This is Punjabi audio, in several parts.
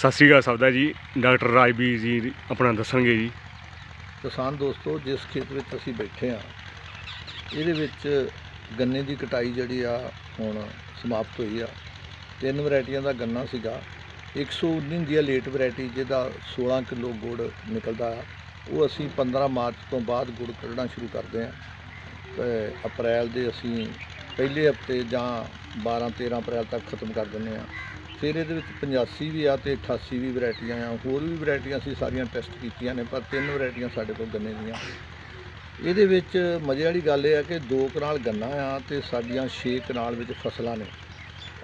ਸਤਿ ਸ਼੍ਰੀ ਅਕਾਲ ਸਬਦਾ ਜੀ। ਡਾਕਟਰ ਰਾਜਵੀਰ ਜੀ ਆਪਣਾ ਦੱਸਣਗੇ ਜੀ। ਕਿਸਾਨ ਦੋਸਤੋ, ਜਿਸ ਖੇਤ ਵਿੱਚ ਅਸੀਂ ਬੈਠੇ ਆ ਇਹਦੇ ਵਿੱਚ ਗੰਨੇ ਦੀ ਕਟਾਈ ਜਿਹੜੀ ਆ ਹੁਣ ਸਮਾਪਤ ਹੋਈ ਆ। ਤਿੰਨ ਵੈਰਾਈਟੀਆਂ ਦਾ ਗੰਨਾ ਸੀਗਾ। 119 ਦੀ ਆ ਲੇਟ ਵੈਰਾਈਟੀ, ਜਿਹਦਾ 16 ਕਿਲੋ ਗੁੜ ਨਿਕਲਦਾ ਆ। ਉਹ ਅਸੀਂ 15 ਮਾਰਚ ਤੋਂ ਬਾਅਦ ਗੁੜ ਕੱਢਣਾ ਸ਼ੁਰੂ ਕਰਦੇ ਆ ਤੇ ਅਪ੍ਰੈਲ ਦੇ ਅਸੀਂ ਪਹਿਲੇ ਹਫ਼ਤੇ ਜਾਂ 12 13 ਅਪ੍ਰੈਲ ਤੱਕ ਖਤਮ ਕਰ ਦਿੰਦੇ ਆ ਫਿਰ ਇਹਦੇ ਵਿੱਚ 85 ਵੀ ਆ ਤੇ 88 ਵੀ ਵੈਰਾਈਟੀਆਂ ਆ, ਹੋਰ ਵੀ ਵੈਰਾਈਟੀਆਂ ਅਸੀਂ ਸਾਰੀਆਂ ਟੈਸਟ ਕੀਤੀਆਂ ਨੇ, ਪਰ ਤਿੰਨ ਵੈਰਾਈਟੀਆਂ ਸਾਡੇ ਕੋਲ ਗੰਨੇ ਦੀਆਂ। ਇਹਦੇ ਵਿੱਚ ਮਜ਼ੇ ਵਾਲੀ ਗੱਲ ਇਹ ਆ ਕਿ ਦੋ ਕਨਾਲ ਗੰਨਾ ਆ ਤੇ ਸਾਡੀਆਂ 6 ਕਨਾਲ ਵਿੱਚ ਫਸਲਾਂ ਨੇ।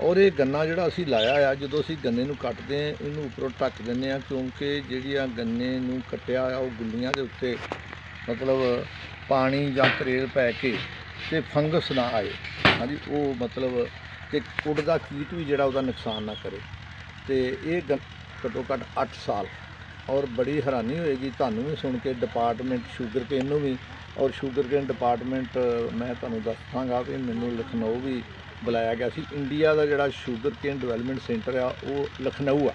ਔਰ ਇਹ ਗੰਨਾ ਜਿਹੜਾ ਅਸੀਂ ਲਾਇਆ ਆ, ਜਦੋਂ ਅਸੀਂ ਗੰਨੇ ਨੂੰ ਕੱਟਦੇ ਆ ਇਹਨੂੰ ਉੱਪਰੋਂ ਢੱਕ ਦਿੰਦੇ ਆ ਕਿਉਂਕਿ ਜਿਹੜੀਆਂ ਗੰਨੇ ਨੂੰ ਕੱਟਿਆ ਆ, ਉਹ ਗੁੱਲੀਆਂ ਦੇ ਉੱਤੇ ਮਤਲਬ ਪਾਣੀ ਜਾਂ ਤਰੇਲ ਪੈ ਕੇ ਤੇ ਫੰਗਸ ਨਾ ਆਏ। ਹਾਂਜੀ, ਉਹ ਮਤਲਬ ਕਿ ਕੁੱਡ ਦਾ ਕੀਟ ਵੀ ਜਿਹੜਾ ਉਹਦਾ ਨੁਕਸਾਨ ਨਾ ਕਰੇ। ਤੇ ਇਹ ਗ- ਘੱਟੋ ਘੱਟ 8 ਸਾਲ ਔਰ ਬੜੀ ਹੈਰਾਨੀ ਹੋਏਗੀ। ਤੁਹਾਨੂੰ ਵੀ ਸੁਣ ਕੇ ਡਿਪਾਰਟਮੈਂਟ ਸ਼ੂਗਰ ਕੇਨ ਨੂੰ ਵੀ ਔਰ ਸ਼ੂਗਰ ਕੇਨ ਡਿਪਾਰਟਮੈਂਟ, ਮੈਂ ਤੁਹਾਨੂੰ ਦੱਸਾਂਗਾ ਵੀ ਮੈਨੂੰ ਲਖਨਊ ਵੀ ਬੁਲਾਇਆ ਗਿਆ ਸੀ। ਇੰਡੀਆ ਦਾ ਜਿਹੜਾ ਸ਼ੂਗਰ ਕੇਨ ਡਿਵੈਲਪਮੈਂਟ ਸੈਂਟਰ ਆ, ਉਹ ਲਖਨਊ ਆ।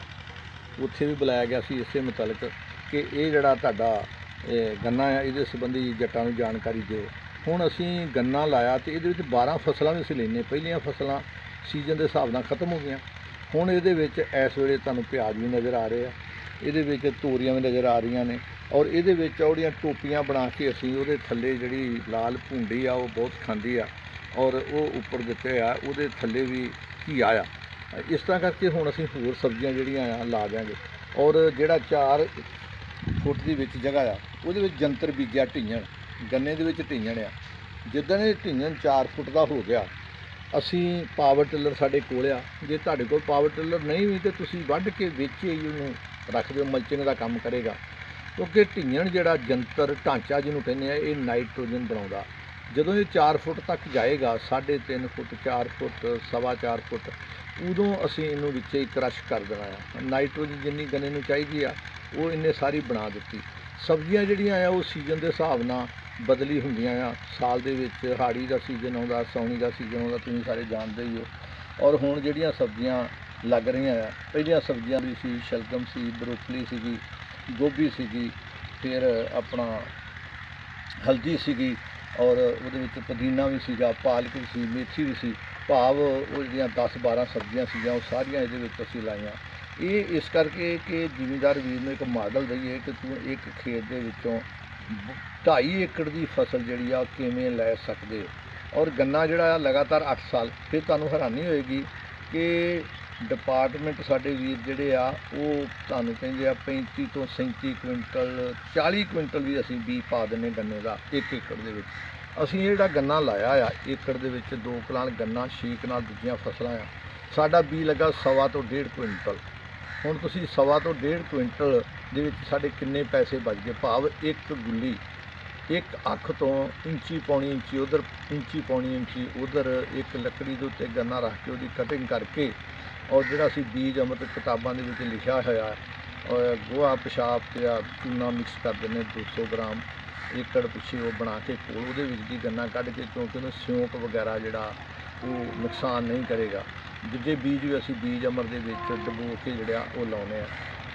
ਉੱਥੇ ਵੀ ਬੁਲਾਇਆ ਗਿਆ ਸੀ ਇਸੇ ਮੁਤਲਕ ਕਿ ਇਹ ਜਿਹੜਾ ਤੁਹਾਡਾ ਗੰਨਾ ਆ, ਇਹਦੇ ਸੰਬੰਧੀ ਜੱਟਾਂ ਨੂੰ ਜਾਣਕਾਰੀ ਦਿਓ। ਹੁਣ ਅਸੀਂ ਗੰਨਾ ਲਾਇਆ ਤੇ ਇਹਦੇ ਵਿੱਚ 12 ਫਸਲਾਂ ਵੀ ਅਸੀਂ ਲੈਨੇ ਪਹਿਲੀਆਂ ਫਸਲਾਂ ਸੀਜ਼ਨ ਦੇ ਹਿਸਾਬ ਨਾਲ ਖਤਮ ਹੋ ਗਈਆਂ। ਹੁਣ ਇਹਦੇ ਵਿੱਚ ਇਸ ਵੇਲੇ ਤੁਹਾਨੂੰ ਪਿਆਜ਼ ਵੀ ਨਜ਼ਰ ਆ ਰਹੇ ਆ। ਇਹਦੇ ਵਿੱਚ ਤੋਰੀਆਂ ਵੀ ਨਜ਼ਰ ਆ ਰਹੀਆਂ ਨੇ ਔਰ ਇਹਦੇ ਵਿੱਚ ਉਹਦੀਆਂ ਟੋਪੀਆਂ ਬਣਾ ਕੇ ਅਸੀਂ ਉਹਦੇ ਥੱਲੇ ਜਿਹੜੀ ਲਾਲ ਭੁੰਡੀ ਆ, ਉਹ ਬਹੁਤ ਖਾਂਦੀ ਆ ਔਰ ਉਹ ਉੱਪਰ ਦਿੱਤੇ ਆ, ਉਹਦੇ ਥੱਲੇ ਵੀ ਘੀਆ ਆ। ਇਸ ਤਰ੍ਹਾਂ ਕਰਕੇ ਹੁਣ ਅਸੀਂ ਹੋਰ ਸਬਜ਼ੀਆਂ ਜਿਹੜੀਆਂ ਆ, ਲਾ ਦਿਆਂਗੇ ਔਰ ਜਿਹੜਾ 4 ਫੁੱਟ ਦੀ ਵਿੱਚ ਜਗ੍ਹਾ ਆ, ਉਹਦੇ ਵਿੱਚ ਜੰਤਰ ਬੀਜਿਆ ਢੀਆਂ ਗੰਨੇ ਦੇ ਵਿੱਚ ਢੀਂਗਣ ਆ। ਜਿੱਦਾਂ ਇਹ ਢੀਂਗਣ 4 ਫੁੱਟ ਦਾ ਹੋ ਗਿਆ, ਅਸੀਂ ਪਾਵਰ ਟਿਲਰ ਸਾਡੇ ਕੋਲ ਆ। ਜੇ ਤੁਹਾਡੇ ਕੋਲ ਪਾਵਰ ਟਿਲਰ ਨਹੀਂ ਵੀ, ਤੇ ਤੁਸੀਂ ਵੱਢ ਕੇ ਵੇਚੇ ਹੀ ਉਹਨੂੰ, ਰੱਖ ਦਿਓ ਮਲਚਿੰਗ ਦਾ ਕੰਮ ਕਰੇਗਾ। ਕਿਉਂਕਿ ਢੀਂਗਣ ਜਿਹੜਾ ਜੰਤਰ, ਢਾਂਚਾ ਜਿਹਨੂੰ ਕਹਿੰਦੇ ਆ, ਇਹ ਨਾਈਟ੍ਰੋਜਨ ਬਣਾਉਂਦਾ। ਜਦੋਂ ਇਹ 4 ਫੁੱਟ ਤੱਕ ਜਾਏਗਾ 3.5 ਫੁੱਟ 4 ਫੁੱਟ, ਸਵਾ 4 ਫੁੱਟ, ਉਦੋਂ ਅਸੀਂ ਇਹਨੂੰ ਵਿੱਚੇ ਹੀ ਕ੍ਰਸ਼ ਕਰ ਦੇਣਾ ਆ। ਨਾਈਟ੍ਰੋਜਨ ਜਿੰਨੀ ਗੰਨੇ ਨੂੰ ਚਾਹੀਦੀ ਆ, ਉਹ ਇਹਨੇ ਸਾਰੀ ਬਣਾ ਦਿੱਤੀ। ਸਬਜ਼ੀਆਂ ਜਿਹੜੀਆਂ ਆ, ਉਹ ਸੀਜ਼ਨ ਦੇ ਹਿਸਾਬ ਨਾਲ ਬਦਲੀ ਹੁੰਦੀਆਂ ਆ। ਸਾਲ ਦੇ ਵਿੱਚ ਹਾੜੀ ਦਾ ਸੀਜ਼ਨ ਆਉਂਦਾ ਸੌਣੀ ਦਾ ਸੀਜ਼ਨ ਆਉਂਦਾ, ਤੁਸੀਂ ਸਾਰੇ ਜਾਣਦੇ ਹੀ ਹੋ। ਔਰ ਹੁਣ ਜਿਹੜੀਆਂ ਸਬਜ਼ੀਆਂ ਲੱਗ ਰਹੀਆਂ ਆ, ਪਹਿਲੀਆਂ ਸਬਜ਼ੀਆਂ ਵੀ ਸੀ, ਸ਼ਲਗਮ ਸੀ, ਬਰੋਕਲੀ ਸੀਗੀ, ਗੋਭੀ ਸੀਗੀ, ਫਿਰ ਆਪਣਾ ਹਲਦੀ ਸੀਗੀ, ਔਰ ਉਹਦੇ ਵਿੱਚ ਪੁਦੀਨਾ ਵੀ ਸੀਗਾ, ਪਾਲਕ ਵੀ ਸੀ, ਮੇਥੀ ਵੀ ਸੀ। ਭਾਵ ਉਹ ਜਿਹੜੀਆਂ 10 12 ਸਬਜ਼ੀਆਂ ਸੀਗੀਆਂ, ਉਹ ਸਾਰੀਆਂ ਇਹਦੇ ਵਿੱਚ ਅਸੀਂ ਲਾਈਆਂ। ਇਹ ਇਸ ਕਰਕੇ ਕਿ ਜ਼ਿਮੀਂਦਾਰ ਵੀਰ ਨੂੰ ਇੱਕ ਮਾਡਲ ਦਈਏ ਕਿ ਤੂੰ ਇੱਕ ਖੇਤ ਦੇ ਵਿੱਚੋਂ 2.5 ਏਕੜ ਦੀ ਫਸਲ ਜਿਹੜੀ ਆ ਉਹ ਕਿਵੇਂ ਲੈ ਸਕਦੇ ਹੋ? ਔਰ ਗੰਨਾ ਜਿਹੜਾ ਆ, ਲਗਾਤਾਰ 8 ਸਾਲ, ਫਿਰ ਤੁਹਾਨੂੰ ਹੈਰਾਨੀ ਹੋਏਗੀ ਕਿ ਡਿਪਾਰਟਮੈਂਟ ਸਾਡੇ ਵੀਰ ਜਿਹੜੇ ਆ, ਉਹ ਤੁਹਾਨੂੰ ਕਹਿੰਦੇ ਆ 35 ਤੋਂ 37 ਕੁਇੰਟਲ 40 ਕੁਇੰਟਲ ਵੀ ਅਸੀਂ ਬੀ ਪਾ ਦਿੰਨੇ ਗੰਨੇ ਦਾ 1 ਏਕੜ ਦੇ ਵਿੱਚ। ਅਸੀਂ ਇਹ ਜਿਹੜਾ ਗੰਨਾ ਲਾਇਆ ਆ, ਏਕੜ ਦੇ ਵਿੱਚ ਦੋ ਕਨਾਲ ਗੰਨਾ, ਛੇ ਕਨਾਲ ਦੂਜੀਆਂ ਫਸਲਾਂ ਆ। ਸਾਡਾ ਬੀ ਲੱਗਾ ਸਵਾ ਤੋਂ ਡੇਢ ਕੁਇੰਟਲ। ਹੁਣ ਤੁਸੀਂ ਸਵਾ ਤੋਂ ਡੇਢ ਕੁਇੰਟਲ ਦੇ ਵਿੱਚ ਸਾਡੇ ਕਿੰਨੇ ਪੈਸੇ ਬਚ ਗਏ? ਭਾਵ ਇੱਕ ਗੁੱਲੀ, ਇੱਕ ਅੱਖ ਤੋਂ ਇੰਚੀ ਪੌਣੀ ਇੰਚੀ ਉਧਰ, ਇੰਚੀ ਪੌਣੀ ਇੰਚੀ ਉਧਰ ਇੱਕ ਲੱਕੜੀ ਦੇ ਉੱਤੇ ਗੰਨਾ ਰੱਖ ਕੇ ਉਹਦੀ ਕਟਿੰਗ ਕਰਕੇ ਔਰ ਜਿਹੜਾ ਅਸੀਂ ਬੀਜ ਅੰਮ੍ਰਿਤ ਕਿਤਾਬਾਂ ਦੇ ਵਿੱਚ ਲਿਖਿਆ ਹੋਇਆ, ਔਰ ਗੋਹਾ, ਪਿਸ਼ਾਬ ਤੇ ਆ ਚੂਨਾ ਮਿਕਸ ਕਰ ਦਿੰਦੇ 200 ਗ੍ਰਾਮ ਏਕੜ ਪਿੱਛੇ ਉਹ ਬਣਾ ਕੇ ਕੋਲ ਉਹਦੇ ਵਿੱਚ ਦੀ ਗੰਨਾ ਕੱਢ ਕੇ ਕਿਉਂਕਿ ਉਹਨੂੰ ਸਿਉਂਕ ਵਗੈਰਾ ਜਿਹੜਾ ਉਹ ਨੁਕਸਾਨ ਨਹੀਂ ਕਰੇਗਾ। ਦੂਜੇ ਬੀਜ ਵੀ ਅਸੀਂ ਬੀਜ ਅਮਰ ਦੇ ਵਿੱਚ ਡਬੋ ਕੇ ਜਿਹੜਾ ਉਹ ਲਾਉਨੇ ਆ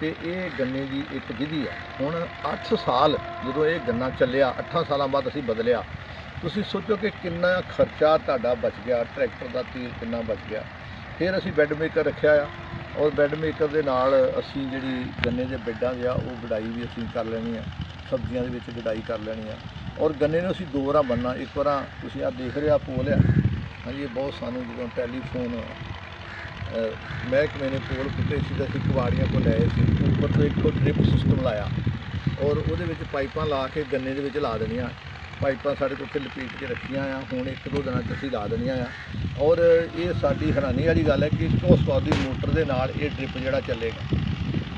ਤੇ ਇਹ ਗੰਨੇ ਦੀ ਇੱਕ ਵਿਧੀ ਆ। ਹੁਣ 8 ਸਾਲ ਜਦੋਂ ਇਹ ਗੰਨਾ ਚੱਲਿਆ 8 ਸਾਲਾਂ ਬਾਅਦ ਅਸੀਂ ਬਦਲਿਆ, ਤੁਸੀਂ ਸੋਚੋ ਕਿ ਕਿੰਨਾ ਖਰਚਾ ਤੁਹਾਡਾ ਬਚ ਗਿਆ, ਟਰੈਕਟਰ ਦਾ ਤੇਲ ਕਿੰਨਾ ਬਚ ਗਿਆ। ਫਿਰ ਅਸੀਂ ਬੈੱਡ ਮੇਕਰ ਰੱਖਿਆ ਆ। ਔਰ ਬੈੱਡ ਮੇਕਰ ਦੇ ਨਾਲ ਅਸੀਂ ਜਿਹੜੀ ਗੰਨੇ ਦੇ ਬੈੱਡਾਂ ਦੇ ਆ, ਉਹ ਗਡਾਈ ਵੀ ਅਸੀਂ ਕਰ ਲੈਣੀ ਆ। ਸਬਜ਼ੀਆਂ ਦੇ ਵਿੱਚ ਗਡਾਈ ਕਰ ਲੈਣੀ ਆ। ਔਰ ਗੰਨੇ ਨੂੰ ਅਸੀਂ ਦੋ ਵਾਰਾਂ ਬੰਨਣਾ ਇੱਕ ਵਾਰਾਂ ਤੁਸੀਂ ਆ ਦੇਖ ਰਿਹਾ ਆ ਪੋਲ ਆ। ਹਾਂਜੀ, ਇਹ ਬਹੁਤ ਸਾਨੂੰ ਜਦੋਂ ਟੈਲੀਫੋਨ ਮਹਿਕਮੇ ਨੇ ਕੋਲ ਪੁੱਟੇ ਸੀ ਤਾਂ ਅਸੀਂ ਕੁਵਾੜੀਆਂ ਕੋਲ ਲਏ ਸੀ। ਉੱਪਰ ਤੋਂ ਇੱਕ ਡ੍ਰਿਪ ਸਿਸਟਮ ਲਾਇਆ ਔਰ ਉਹਦੇ ਵਿੱਚ ਪਾਈਪਾਂ ਲਾ ਕੇ ਗੰਨੇ ਦੇ ਵਿੱਚ ਲਾ ਦੇਣੀਆਂ। ਪਾਈਪਾਂ ਸਾਡੇ ਕੋਲ ਉੱਤੇ ਲਪੇਟ ਕੇ ਰੱਖੀਆਂ ਆ। ਹੁਣ ਇੱਕ ਦੋ ਦਿਨਾਂ 'ਚ ਅਸੀਂ ਲਾ ਦੇਣੀਆਂ ਆ। ਔਰ ਇਹ ਸਾਡੀ ਹੈਰਾਨੀ ਵਾਲੀ ਗੱਲ ਹੈ ਕਿ 100 ਦੀ ਮੋਟਰ ਦੇ ਨਾਲ ਇਹ ਡ੍ਰਿਪ ਜਿਹੜਾ ਚੱਲੇਗਾ।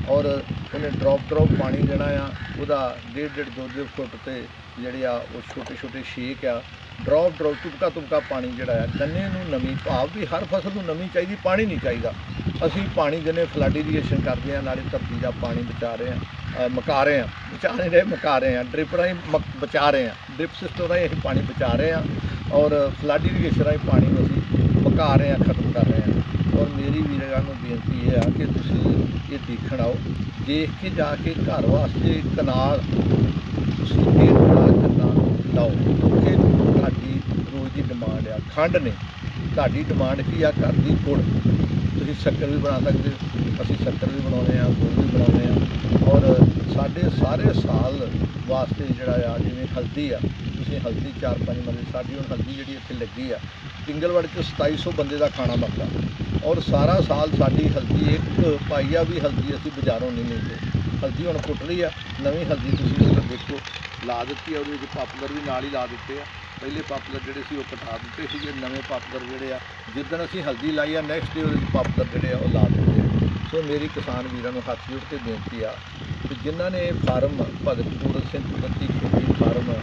ਔਰ ਉਹਨੇ ਡ੍ਰੌਪ ਡ੍ਰੌਪ ਪਾਣੀ ਦੇਣਾ ਆ, ਉਹਦਾ ਡੇਢ ਡੇਢ ਦੋ ਦੋ ਫੁੱਟ ਤੇ ਜਿਹੜੇ ਆ ਉਹ ਛੋਟੇ ਛੋਟੇ ਛੇਕ ਆ। ਡ੍ਰੌਪ ਡ੍ਰੌਪ ਤੁਪਕਾ ਤੁਪਕਾ ਪਾਣੀ ਜਿਹੜਾ ਆ, ਗੰਨੇ ਨੂੰ ਨਮੀ ਭਾਵ ਵੀ ਹਰ ਫਸਲ ਨੂੰ ਨਮੀ ਚਾਹੀਦੀ, ਪਾਣੀ ਨਹੀਂ ਚਾਹੀਦਾ। ਅਸੀਂ ਪਾਣੀ ਦਿੰਨੇ ਫਲੱਡ ਇਰੀਗੇਸ਼ਨ ਕਰਦੇ ਆ, ਨਾਲੇ ਧਰਤੀ ਦਾ ਪਾਣੀ ਬਚਾ ਰਹੇ ਆ ਮਕਾ ਰਹੇ ਆ, ਬਚਾ ਨਹੀਂ ਰਹੇ, ਮਕਾ ਰਹੇ ਆ। ਡ੍ਰਿਪ ਰਾਹੀਂ ਮਕ- ਬਚਾ ਰਹੇ ਆ, ਡ੍ਰਿਪ ਸਿਸਟਮ ਰਾਹੀਂ ਅਸੀਂ ਪਾਣੀ ਬਚਾ ਰਹੇ ਆ। ਔਰ ਫਲੱਡ ਇਰੀਗੇਸ਼ਨ ਰਾਹੀਂ ਪਾਣੀ ਨੂੰ ਅਸੀਂ ਮਕਾ ਰਹੇ ਆ, ਖਤਮ ਕਰ ਰਹੇ ਆ। ਔਰ ਮੇਰੀ ਵੀਰਾਂ ਨੂੰ ਬੇਨਤੀ ਇਹ ਆ ਕਿ ਤੁਸੀਂ ਇਹ ਦੇਖਣ ਆਓ, ਦੇਖ ਕੇ ਜਾ ਕੇ ਘਰ ਵਾਸਤੇ ਕਨਾਲ, ਤੁਸੀਂ ਡੇਢ ਕਰਨਾ ਗੰਨਾ ਲਾਓ ਕਿ ਤੁਹਾਡੀ ਰੋਜ਼ ਦੀ ਡਿਮਾਂਡ ਆ, ਖੰਡ ਨੇ, ਤੁਹਾਡੀ ਡਿਮਾਂਡ ਕੀ ਆ ਘਰ ਦੀ ਗੁੜ। ਤੁਸੀਂ ਸ਼ੱਕਰ ਵੀ ਬਣਾ ਸਕਦੇ ਹੋ, ਅਸੀਂ ਸ਼ੱਕਰ ਵੀ ਬਣਾਉਂਦੇ ਆ ਗੁੜ ਵੀ ਬਣਾਉਂਦੇ ਆ ਔਰ ਸਾਡੇ ਸਾਰੇ ਸਾਲ ਵਾਸਤੇ ਜਿਹੜਾ ਆ, ਜਿਵੇਂ ਹਲਦੀ ਆ, ਤੁਸੀਂ ਹਲਦੀ ਚਾਰ ਪੰਜ ਮਰਲੇ ਸਾਡੀ ਹੁਣ ਹਲਦੀ ਜਿਹੜੀ ਇੱਥੇ ਲੱਗੀ ਆ ਪਿੰਗਲਵੜ ਚ 2700 ਬੰਦੇ ਦਾ ਖਾਣਾ ਬਣਦਾ। ਔਰ ਸਾਰਾ ਸਾਲ ਸਾਡੀ ਹਲਦੀ ਇੱਕ ਪਾਈਆ ਵੀ ਹਲਦੀ ਅਸੀਂ ਬਾਜ਼ਾਰੋਂ ਨਹੀਂ ਮਿਲਦੇ। ਹਲਦੀ ਹੁਣ ਕੁੱਟ ਲਈ ਆ, ਨਵੀਂ ਹਲਦੀ ਤੁਸੀਂ ਉੱਧਰ ਦੇਖੋ। ਲਾ ਦਿੱਤੀ ਆ, ਉਹਦੇ ਵਿੱਚ ਪਾਪੂਲਰ ਵੀ ਨਾਲ ਹੀ ਲਾ ਦਿੱਤੇ ਆ। ਪਹਿਲੇ ਪਾਪੂਲਰ ਜਿਹੜੇ ਸੀ ਉਹ ਕਟਾ ਦਿੱਤੇ ਸੀਗੇ, ਨਵੇਂ ਪਾਪੂਲਰ ਜਿਹੜੇ ਆ ਜਿੱਦਣ ਅਸੀਂ ਹਲਦੀ ਲਾਈ ਆ ਨੈਕਸਟ ਡੇ ਉਹਦੇ ਵਿੱਚ ਪਾਪੂਲਰ ਜਿਹੜੇ ਆ ਉਹ ਲਾ ਦਿੱਤੇ ਆ। ਸੋ ਮੇਰੀ ਕਿਸਾਨ ਵੀਰਾਂ ਨੂੰ ਹੱਥ ਜੋੜ ਕੇ ਬੇਨਤੀ ਆ ਕਿ ਜਿਨ੍ਹਾਂ ਨੇ ਫਾਰਮ ਭਗਤ ਪੂਰਨ ਸਿੰਘ ਕੁਦਰਤੀ ਖੇਤੀ ਫਾਰਮ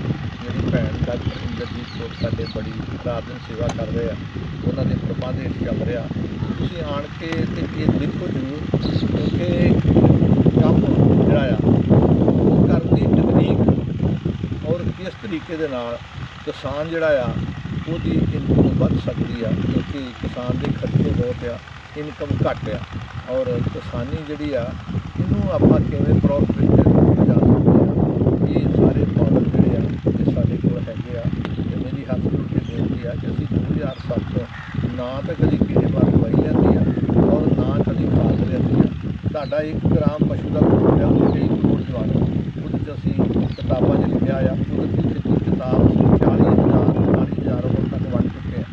ਜਿਹੜੀ ਭੈਣ ਡਾਕਟਰ ਇੰਦਰਜੀਤ ਕੌਰ ਸਾਡੇ ਬੜੀ ਰਾਤ ਦਿਨ ਸੇਵਾ ਕਰ ਰਹੇ ਆ। ਉਹਨਾਂ ਦੇ ਪ੍ਰਬੰਧ ਹੇਠ ਚੱਲ ਰਿਹਾ। ਤੁਸੀਂ ਆਣ ਕੇ ਤੇ ਇਹ ਦੇਖੋ ਜ਼ਰੂਰ ਕਿਉਂਕਿ ਕੰਮ ਜਿਹੜਾ ਆ, ਉਹ ਕਰਨ ਦੀ ਤਕਨੀਕ ਔਰ ਕਿਸ ਤਰੀਕੇ ਦੇ ਨਾਲ ਕਿਸਾਨ ਜਿਹੜਾ ਆ, ਉਹਦੀ ਇਨਕਮ ਵੱਧ ਸਕਦੀ ਆ, ਕਿਉਂਕਿ ਕਿਸਾਨ ਦੇ ਖਰਚੇ ਬਹੁਤ ਆ ਇਨਕਮ ਘੱਟ ਆ ਔਰ ਕਿਸਾਨੀ ਜਿਹੜੀ ਆ, ਇਹਨੂੰ ਆਪਾਂ ਕਿਵੇਂ ਪ੍ਰੋਫਿਟ ਵਿੱਚ ਲਿਜਾ ਸਕਦੇ ਆ ਇਹ ਸਾਰੇ ਮਾਡਲ ਜਿਹੜੇ ਆ ਇਹ ਸਾਡੇ ਕੋਲ ਹੈਗੇ ਆ ਤੇ ਮੇਰੀ ਹੱਥ ਜੋੜ ਕੇ ਬੇਨਤੀ ਆ ਕਿ ਅਸੀਂ 2007 ਤੋਂ ਨਾ ਤਾਂ ਕਦੀ ਕੀੜੇ ਵਾਰ ਦਵਾਈ ਲੈਂਦੀ ਆ ਔਰ ਨਾ ਕਦੀ ਖਾਦ ਲੈਂਦੀ ਆ। ਸਾਡਾ 1 ਗ੍ਰਾਮ ਪਸ਼ੂ ਦਾ ਦੁੱਧ ਆ ਉਹ ਕਈ ਕਰੋੜ ਜਵਾਨ ਉਹਦੇ 'ਚ ਅਸੀਂ ਕਿਤਾਬਾਂ 'ਚ ਲਿਖਿਆ ਆ, ਉਹਦੇ ਵਿੱਚ ਦੀ ਕਿਤਾਬ ਅਸੀਂ 40000 40000 ਹੁਣ ਤੱਕ ਵੰਡ ਚੁੱਕੇ ਆ।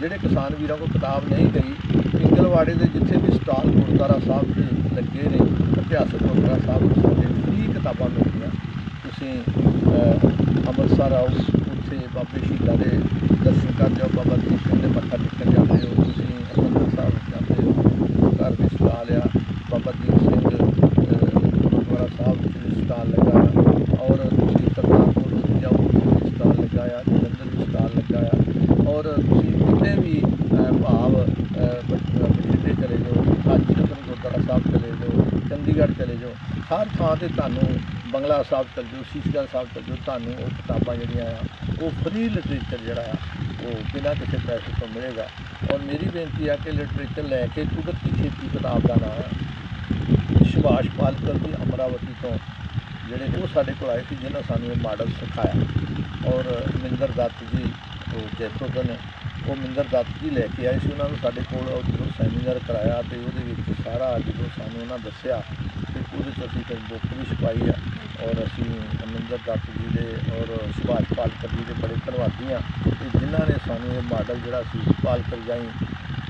ਜਿਹੜੇ ਕਿਸਾਨ ਵੀਰਾਂ ਕੋਲ ਕਿਤਾਬ ਨਹੀਂ ਗਈ, ਪਿੰਗਲਵਾੜੇ ਦੇ ਜਿੱਥੇ ਵੀ ਸਟਾਲ ਗੁਰਦੁਆਰਾ ਸਾਹਿਬ ਤੇ ਲੱਗੇ ਨੇ, ਇਤਿਹਾਸਕ ਗੁਰਦੁਆਰਾ ਸਾਹਿਬ ਤੋਂ ਸਾਡੇ ਫ੍ਰੀ ਕਿਤਾਬਾਂ ਮਿਲਦੀਆਂ। ਤੁਸੀਂ ਅੰਮ੍ਰਿਤਸਰ ਆਓ ਉੱਥੇ ਬਾਬੇ ਸ਼ਹੀਦਾਂ ਦੇ ਦਰਸ਼ਨ ਕਰ ਜਾਓ ਬਾਬਾ ਦੀਪ ਸਿੰਘ ਦੇ ਮੱਥਾ ਟੇਕਣ ਜਾਂਦੇ ਹੋ ਤੁਸੀਂ ਹਰਿਮੰਦਰ ਸਾਹਿਬ ਜਾਂਦੇ ਹੋ ਘਰ ਦੀ ਸਟਾਲ ਆ ਬਾਬਾ ਦੀਪ ਸਿੰਘ ਗੁਰਦੁਆਰਾ ਸਾਹਿਬ ਵਿੱਚ ਵੀ ਸਟਾਲ ਲੱਗਾ ਔਰ ਤੁਸੀਂ ਸਰਦਾਰਪੁਰ ਵਿੱਚ ਜਾਓ ਉੱਥੇ ਵੀ ਸਟਾਲ ਲੱਗਾ ਆ ਜਲੰਧਰ ਵੀ ਸਟਾਲ ਲੱਗਾ ਆ ਔਰ ਤੁਸੀਂ ਕਿਤੇ ਵੀ ਅਹ, ਭਾਵ ਬਠਿੰਡੇ ਚਲੇ ਜਾਓ ਹਾਜੀ ਰਤਨ ਗੁਰਦੁਆਰਾ ਸਾਹਿਬ ਚਲੇ ਜਾਓ ਚੰਡੀਗੜ੍ਹ ਚਲੇ ਜਾਓ ਹਰ ਥਾਂ ਤੇ ਤੁਹਾਨੂੰ ਬੰਗਲਾ ਸਾਹਿਬ ਤੱਕ ਜੋ ਸ਼ੀਸ਼ਗੜ੍ਹ ਸਾਹਿਬ ਤੱਕ ਜਾਓ ਤੁਹਾਨੂੰ ਉਹ ਕਿਤਾਬਾਂ ਜਿਹੜੀਆਂ ਆ, ਉਹ ਫਰੀ ਲਿਟਰੇਚਰ ਜਿਹੜਾ ਆ, ਉਹ ਬਿਨਾਂ ਕਿਸੇ ਪੈਸੇ ਤੋਂ ਮਿਲੇਗਾ। ਔਰ ਮੇਰੀ ਬੇਨਤੀ ਆ ਕਿ ਲਿਟਰੇਚਰ ਲੈ ਕੇ ਕੁਦਰਤੀ ਖੇਤੀ ਕਿਤਾਬ ਦਾ ਨਾਮ ਹੈ ਸੁਭਾਸ਼ ਪਾਲਕਰ ਦੀ ਅਮਰਾਵਤੀ ਤੋਂ, ਜਿਹੜੇ ਉਹ ਸਾਡੇ ਕੋਲ ਆਏ ਸੀ ਜਿਨ੍ਹਾਂ ਸਾਨੂੰ ਇਹ ਮਾਡਲ ਸਿਖਾਇਆ। ਔਰ ਮਿੰਦਰ ਦੱਤ ਜੀ, ਉਹ ਜੈਤੋ ਨੇ, ਉਹ ਮਿੰਦਰ ਦੱਤ ਜੀ ਲੈ ਕੇ ਆਏ ਸੀ, ਉਹਨਾਂ ਨੂੰ ਸਾਡੇ ਕੋਲ ਉਹ ਜਦੋਂ ਸੈਮੀਨਾਰ ਕਰਾਇਆ ਤੇ ਉਹਦੇ ਵਿੱਚ ਸਾਰਾ ਜਦੋਂ ਸਾਨੂੰ ਉਹਨਾਂ ਦੱਸਿਆ, ਤੇ ਉਹਦੇ 'ਚ ਅਸੀਂ ਫਿਰ ਬੁੱਕ ਵੀ ਛਪਾਈ ਆ। ਔਰ ਅਸੀਂ ਅਮਰਿੰਦਰ ਦੱਤ ਜੀ ਦੇ ਔਰ ਸੁਭਾਸ਼ ਪਾਲਕਰ ਜੀ ਦੇ ਬੜੇ ਧੰਨਵਾਦੀ ਹਾਂ ਕਿ ਜਿਨ੍ਹਾਂ ਨੇ ਸਾਨੂੰ ਇਹ ਮਾਡਲ ਜਿਹੜਾ ਸੀ ਪਾਲਕਰ ਜਾਈ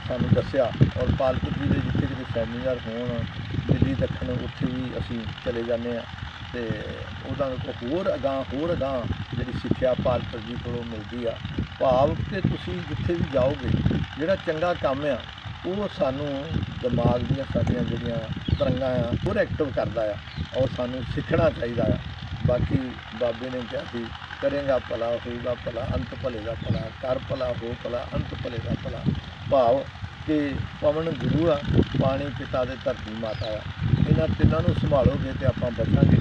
ਸਾਨੂੰ ਦੱਸਿਆ ਔਰ ਪਾਲਕਰ ਜੀ ਦੇ ਜਿੱਥੇ ਕਿਤੇ ਸੈਮੀਨਾਰ ਹੋਣ, ਦਿੱਲੀ ਦੱਖਣ ਉੱਥੇ ਵੀ ਅਸੀਂ ਚਲੇ ਜਾਂਦੇ ਆ ਤੇ ਉਹਦਾ ਹੋਰ ਅਗਾਂਹ ਹੋਰ ਅਗਾਂਹ ਜਿਹੜੀ ਸਿੱਖਿਆ ਪਾਲਕਰ ਜੀ ਕੋਲੋਂ ਮਿਲਦੀ ਆ। ਭਾਵ ਕਿ ਤੁਸੀਂ ਜਿੱਥੇ ਵੀ ਜਾਓਗੇ, ਜਿਹੜਾ ਚੰਗਾ ਕੰਮ ਆ ਉਹ ਸਾਨੂੰ ਦਿਮਾਗ ਦੀਆਂ ਸਾਡੀਆਂ ਜਿਹੜੀਆਂ ਤਰੰਗਾਂ ਆ, ਉਹ ਐਕਟਿਵ ਕਰਦਾ ਆ ਔਰ ਸਾਨੂੰ ਸਿੱਖਣਾ ਚਾਹੀਦਾ ਆ। ਬਾਕੀ ਬਾਬੇ ਨੇ ਕਿਹਾ ਸੀ, ਕਰੇਗਾ ਭਲਾ, ਹੋਊਗਾ ਭਲਾ, ਅੰਤ ਭਲੇ ਦਾ ਭਲਾ, ਕਰ ਭਲਾ, ਹੋ ਭਲਾ, ਅੰਤ ਭਲੇ ਦਾ ਭਲਾ। ਭਾਵ ਕਿ ਪਵਨ ਗੁਰੂ ਆ, ਪਾਣੀ ਪਿਤਾ ਦੇ ਧਰਤੀ ਮਾਤਾ ਆ। ਇਹਨਾਂ ਤਿੰਨਾਂ ਨੂੰ ਸੰਭਾਲੋਗੇ ਤੇ ਆਪਾਂ ਬਚਾਂਗੇ।